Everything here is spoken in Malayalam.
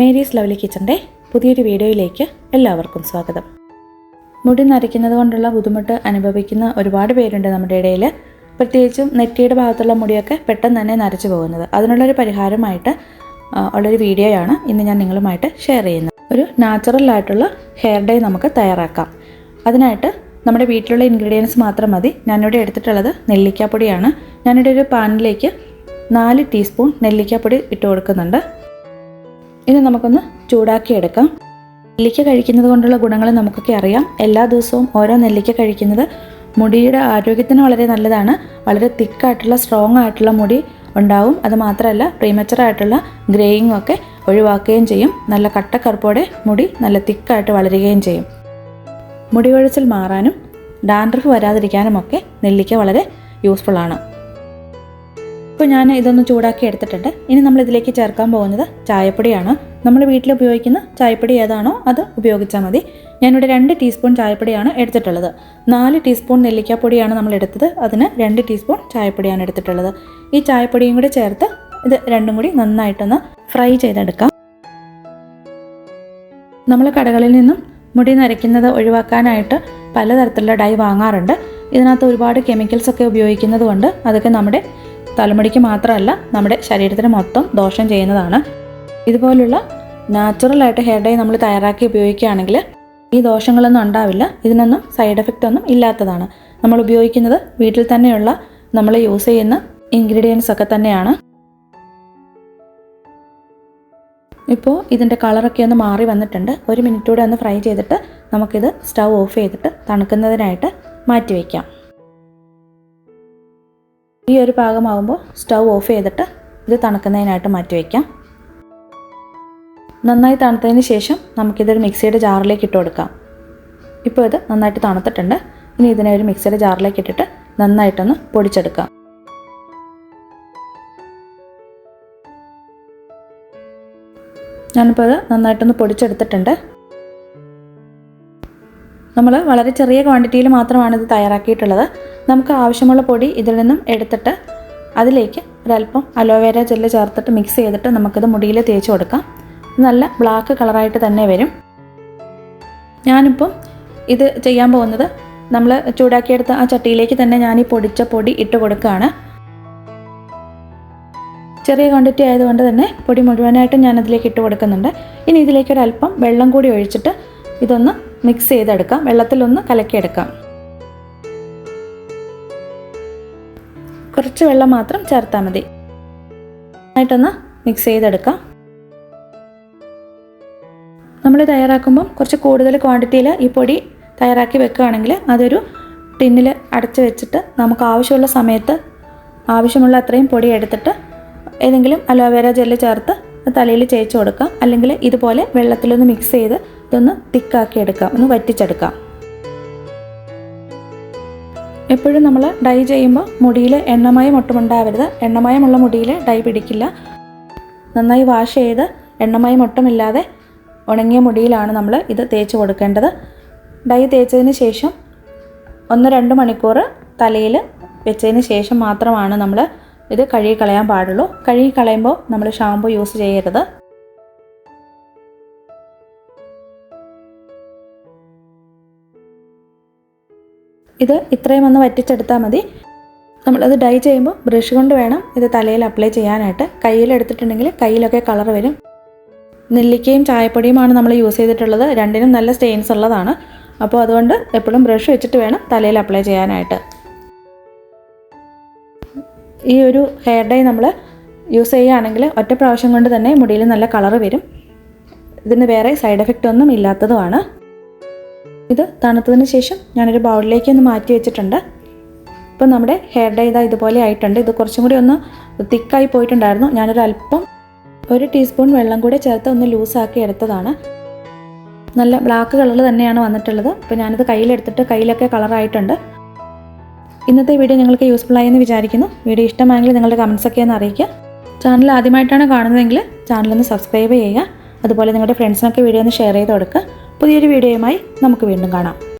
മേരീസ് ലവ്ലി കിച്ചന്റെ പുതിയൊരു വീഡിയോയിലേക്ക് എല്ലാവർക്കും സ്വാഗതം. മുടി നരയ്ക്കുന്നത് കൊണ്ടുള്ള ബുദ്ധിമുട്ട് അനുഭവിക്കുന്ന ഒരുപാട് പേരുണ്ട് നമ്മുടെ ഇടയിൽ പ്രത്യേകിച്ചും നെറ്റിയുടെ ഭാഗത്തുള്ള മുടിയൊക്കെ പെട്ടെന്ന് തന്നെ നരച്ചു പോകുന്നത്. അതിനുള്ളൊരു പരിഹാരമായിട്ട് ഉള്ളൊരു വീഡിയോയാണ് ഇന്ന് ഞാൻ നിങ്ങളുമായിട്ട് ഷെയർ ചെയ്യുന്നത്. ഒരു നാച്ചുറൽ ആയിട്ടുള്ള ഹെയർ ഡേ നമുക്ക് തയ്യാറാക്കാം. അതിനായിട്ട് നമ്മുടെ വീട്ടിലുള്ള ഇൻഗ്രീഡിയൻസ് മാത്രം മതി. ഞാനിവിടെ എടുത്തിട്ടുള്ളത് നെല്ലിക്കാപ്പൊടിയാണ്. ഞാനിവിടെ ഒരു പാനിലേക്ക് നാല് ടീസ്പൂൺ നെല്ലിക്കാപ്പൊടി ഇട്ട് കൊടുക്കുന്നുണ്ട്. ഇനി നമുക്കൊന്ന് ചൂടാക്കി എടുക്കാം. നെല്ലിക്ക കഴിക്കുന്നത് കൊണ്ടുള്ള ഗുണങ്ങൾ നമുക്കൊക്കെ അറിയാം. എല്ലാ ദിവസവും ഓരോ നെല്ലിക്ക കഴിക്കുന്നത് മുടിയുടെ ആരോഗ്യത്തിന് വളരെ നല്ലതാണ്. വളരെ തിക്കായിട്ടുള്ള സ്ട്രോങ് ആയിട്ടുള്ള മുടി ഉണ്ടാവും. അത് മാത്രമല്ല പ്രീമച്ചറായിട്ടുള്ള ഗ്രേയിങ് ഒക്കെ ഒഴിവാക്കുകയും ചെയ്യും. നല്ല കട്ടക്കറുപ്പോടെ മുടി നല്ല തിക്കായിട്ട് വളരുകയും ചെയ്യും. മുടി കൊഴിച്ചിൽ മാറാനും ഡാൻഡ്രഫ് വരാതിരിക്കാനും ഒക്കെ നെല്ലിക്ക വളരെ യൂസ്ഫുള്ളാണ് ഇപ്പോൾ ഞാൻ ഇതൊന്ന് ചൂടാക്കി എടുത്തിട്ടുണ്ട്. ഇനി നമ്മൾ ഇതിലേക്ക് ചേർക്കാൻ പോകുന്നത് ചായപ്പൊടിയാണ്. നമ്മൾ വീട്ടിൽ ഉപയോഗിക്കുന്ന ചായപ്പൊടി ഏതാണോ അത് ഉപയോഗിച്ചാൽ മതി. ഞാനിവിടെ രണ്ട് ടീസ്പൂൺ ചായപ്പൊടിയാണ് എടുത്തിട്ടുള്ളത്. നാല് ടീസ്പൂൺ നെല്ലിക്കാപ്പൊടിയാണ് നമ്മൾ എടുത്തത്. അതിന് രണ്ട് ടീസ്പൂൺ ചായപ്പൊടിയാണ് എടുത്തിട്ടുള്ളത്. ഈ ചായപ്പൊടിയും കൂടി ചേർത്ത് ഇത് രണ്ടും കൂടി നന്നായിട്ടൊന്ന് ഫ്രൈ ചെയ്തെടുക്കാം. നമ്മൾ കടകളിൽ നിന്നും മുടി നരയ്ക്കുന്നത് ഒഴിവാക്കാനായിട്ട് പലതരത്തിലുള്ള ഡൈ വാങ്ങാറുണ്ട്. ഇതിനകത്ത് ഒരുപാട് കെമിക്കൽസ് ഒക്കെ ഉപയോഗിക്കുന്നത് കൊണ്ട് അതൊക്കെ നമ്മുടെ തലമുടിക്ക് മാത്രമല്ല നമ്മുടെ ശരീരത്തിന് മൊത്തം ദോഷം ചെയ്യുന്നതാണ്. ഇതുപോലുള്ള നാച്ചുറലായിട്ട് ഹെയർ ഡൈ നമ്മൾ തയ്യാറാക്കി ഉപയോഗിക്കുകയാണെങ്കിൽ ഈ ദോഷങ്ങളൊന്നും ഉണ്ടാവില്ല. ഇതിനൊന്നും സൈഡ് എഫക്റ്റ് ഒന്നും ഇല്ലാത്തതാണ്. നമ്മൾ ഉപയോഗിക്കുന്നത് വീട്ടിൽ തന്നെയുള്ള നമ്മൾ യൂസ് ചെയ്യുന്ന ഇൻഗ്രീഡിയൻസ് ഒക്കെ തന്നെയാണ്. ഇപ്പോൾ ഇതിന്റെ കളറൊക്കെ ഒന്ന് മാറി വന്നിട്ടുണ്ട്. ഒരു മിനിറ്റ് കൂടെ ഒന്ന് ഫ്രൈ ചെയ്തിട്ട് നമുക്കിത് സ്റ്റൗ ഓഫ് ചെയ്തിട്ട് തണുക്കുന്നതിനായിട്ട് മാറ്റി വയ്ക്കാം ഈ ഒരു പാകമാകുമ്പോൾ സ്റ്റൗ ഓഫ് ചെയ്തിട്ട് ഇത് തണുക്കുന്നതിനായിട്ട് മാറ്റി വയ്ക്കാം. നന്നായി തണുത്തതിന് ശേഷം നമുക്കിതൊരു മിക്സിയുടെ ജാറിലേക്ക് ഇട്ട് കൊടുക്കാം. ഇപ്പോൾ ഇത് നന്നായിട്ട് തണുത്തിട്ടുണ്ട്. ഇനി ഇതിനെ ഒരു മിക്സിയുടെ ജാറിലേക്ക് ഇട്ടിട്ട് നന്നായിട്ടൊന്ന് പൊടിച്ചെടുക്കാം. ഞാനിപ്പോൾ ഇത് നന്നായിട്ടൊന്ന് പൊടിച്ചെടുത്തിട്ടുണ്ട്. നമ്മൾ വളരെ ചെറിയ ക്വാണ്ടിറ്റിയിൽ മാത്രമാണ് ഇത് തയ്യാറാക്കിയിട്ടുള്ളത്. നമുക്ക് ആവശ്യമുള്ള പൊടി ഇതിൽ നിന്നും എടുത്തിട്ട് അതിലേക്ക് ഒരല്പം അലോവേര ജെല്ല് ചേർത്തിട്ട് മിക്സ് ചെയ്തിട്ട് നമുക്കിത് മുടിയിൽ തേച്ച് കൊടുക്കാം. നല്ല ബ്ലാക്ക് കളറായിട്ട് തന്നെ വരും. ഞാനിപ്പം ഇത് ചെയ്യാൻ പോകുന്നത് നമ്മൾ ചൂടാക്കിയെടുത്ത ആ ചട്ടിയിലേക്ക് തന്നെ ഞാൻ ഈ പൊടിച്ച പൊടി ഇട്ട് കൊടുക്കുകയാണ്. ചെറിയ ക്വാണ്ടിറ്റി ആയതുകൊണ്ട് തന്നെ പൊടി മുഴുവനായിട്ടും ഞാൻ അതിലേക്ക് ഇട്ട് കൊടുക്കുന്നുണ്ട്. ഇനി ഇതിലേക്ക് ഒരല്പം വെള്ളം കൂടി ഒഴിച്ചിട്ട് ഇതൊന്ന് മിക്സ് ചെയ്തെടുക്കാം. വെള്ളത്തിലൊന്ന് കലക്കിയെടുക്കാം. കുറച്ച് വെള്ളം മാത്രം ചേർത്താൽ മതി. നന്നായിട്ടൊന്ന് മിക്സ് ചെയ്തെടുക്കാം. നമ്മൾ തയ്യാറാക്കുമ്പം കുറച്ച് കൂടുതൽ ക്വാണ്ടിറ്റിയിൽ ഈ പൊടി തയ്യാറാക്കി വെക്കുകയാണെങ്കിൽ അതൊരു ടിന്നിൽ അടച്ച് വെച്ചിട്ട് നമുക്ക് ആവശ്യമുള്ള സമയത്ത് ആവശ്യമുള്ള അത്രയും പൊടി എടുത്തിട്ട് ഏതെങ്കിലും അലോവേര ജെല്ല് ചേർത്ത് തലയിൽ തേച്ച് കൊടുക്കാം. അല്ലെങ്കിൽ ഇതുപോലെ വെള്ളത്തിലൊന്ന് മിക്സ് ചെയ്ത് ഇതൊന്ന് തിക്കാക്കി എടുക്കാം. ഒന്ന് വറ്റിച്ചെടുക്കാം. എപ്പോഴും നമ്മൾ ഡൈ ചെയ്യുമ്പോൾ മുടിയിൽ എണ്ണമയം ഒട്ടും ഉണ്ടാവരുത്. എണ്ണമയമുള്ള മുടിയിൽ ഡൈ പിടിക്കില്ല. നന്നായി വാഷ് ചെയ്ത് എണ്ണമയം ഒട്ടുമില്ലാതെ ഉണങ്ങിയ മുടിയിലാണ് നമ്മൾ ഇത് തേച്ച് കൊടുക്കേണ്ടത്. ഡൈ തേച്ചതിന് ശേഷം ഒന്ന് രണ്ട് മണിക്കൂർ തലയിൽ വെച്ചതിന് ശേഷം മാത്രമാണ് നമ്മൾ ഇത് കഴുകി കളയാൻ പാടുള്ളൂ. കഴുകി കളയുമ്പോൾ നമ്മൾ ഷാമ്പു യൂസ് ചെയ്യരുത്. ഇത് ഇത്രയും ഒന്ന് വറ്റിച്ചെടുത്താൽ മതി. നമ്മളത് ഡൈ ചെയ്യുമ്പോൾ ബ്രഷ് കൊണ്ട് വേണം ഇത് തലയിൽ അപ്ലൈ ചെയ്യാനായിട്ട്. കയ്യിലെടുത്തിട്ടുണ്ടെങ്കിൽ കയ്യിലൊക്കെ കളർ വരും. നെല്ലിക്കയും ചായപ്പൊടിയുമാണ് നമ്മൾ യൂസ് ചെയ്തിട്ടുള്ളത്. രണ്ടിനും നല്ല സ്റ്റെയിൻസ് ഉള്ളതാണ്. അപ്പോൾ അതുകൊണ്ട് എപ്പോഴും ബ്രഷ് വെച്ചിട്ട് വേണം തലയിൽ അപ്ലൈ ചെയ്യാനായിട്ട്. ഈ ഒരു ഹെയർ ഡൈ നമ്മൾ യൂസ് ചെയ്യുകയാണെങ്കിൽ ഒറ്റ പ്രാവശ്യം കൊണ്ട് തന്നെ മുടിയിൽ നല്ല കളർ വരും. ഇതിന് വേറെ സൈഡ് എഫക്റ്റ് ഒന്നും ഇല്ലാത്തതുമാണ്. ഇത് തണുത്തതിന് ശേഷം ഞാനൊരു ബൗളിലേക്ക് ഒന്ന് മാറ്റി വെച്ചിട്ടുണ്ട്. ഇപ്പോൾ നമ്മുടെ ഹെയർ ഡൈ ഇതാ ഇതുപോലെ ആയിട്ടുണ്ട്. ഇത് കുറച്ചും കൂടി ഒന്ന് തിക്കായി പോയിട്ടുണ്ടായിരുന്നു. ഞാനൊരു അല്പം ഒരു ടീസ്പൂൺ വെള്ളം കൂടെ ചേർത്ത് ഒന്ന് ലൂസാക്കി എടുത്തതാണ്. നല്ല ബ്ലാക്ക് കളർ തന്നെയാണ് വന്നിട്ടുള്ളത്. അപ്പോൾ ഞാനിത് കയ്യിലെടുത്തിട്ട് കയ്യിലൊക്കെ കളറായിട്ടുണ്ട് ഇന്നത്തെ വീഡിയോ നിങ്ങൾക്ക് യൂസ്ഫുൾ ആയെന്ന് വിചാരിക്കുന്നു. വീഡിയോ ഇഷ്ടമായെങ്കിൽ നിങ്ങളുടെ കമൻസ് ഒക്കെ ഒന്ന് അറിയിക്കുക. ചാനൽ ആദ്യമായിട്ടാണ് കാണുന്നതെങ്കിൽ ചാനലൊന്ന് സബ്സ്ക്രൈബ് ചെയ്യുക. അതുപോലെ നിങ്ങളുടെ ഫ്രണ്ട്സിനൊക്കെ വീഡിയോ ഒന്ന് ഷെയർ ചെയ്ത് കൊടുക്കുക. പുതിയൊരു വീഡിയോയുമായി നമുക്ക് വീണ്ടും കാണാം.